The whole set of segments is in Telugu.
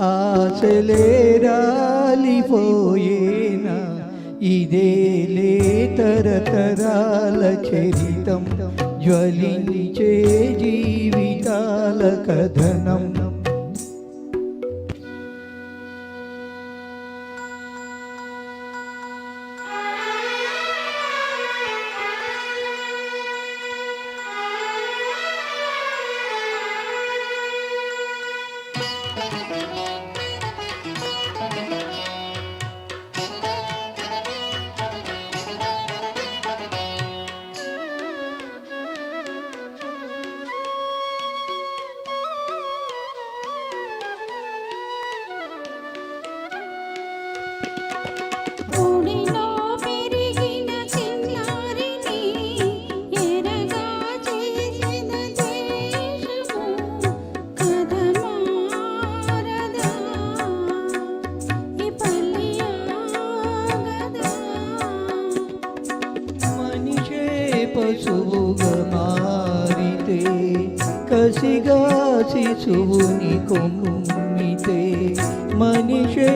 ఆశలేరాలిపోయేనా ఇదేలే తరతరాల చరితం జ్వలించే జీవితాల కథనం. పశువుగా మారితే కసిగా శిశువుని కొమ్మితే మనిషే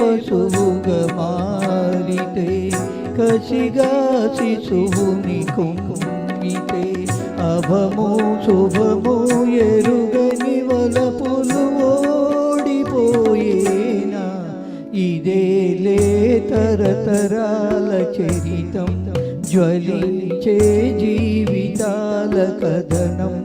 పశువుగా మారితే కసిగా శిశువుని కొమ్మితే అభము శుభము ఎరుగని వలపులు ఓడిపోయేనా? ఇదేలే తరతరాల చరితం. జ్వలించే జీవితాల కథనం.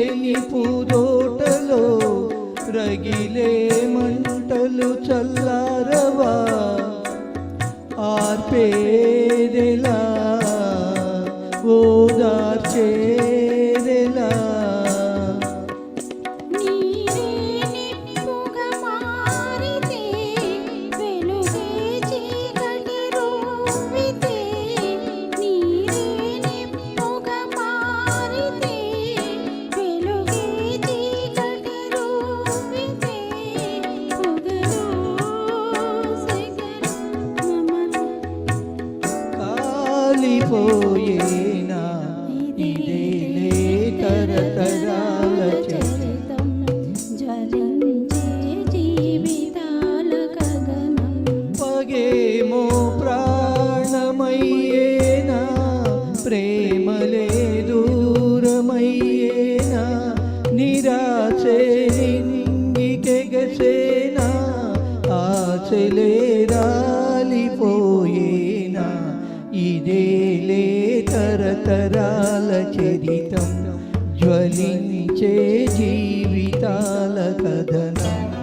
విరియని పూదోటలో రగిలే మంటలు చల్లారవా? ఆర్పేదెలా? ఓదార్చే പോയേ అక్షరాల చరితం జ్వలించే జీవితాల కథనం.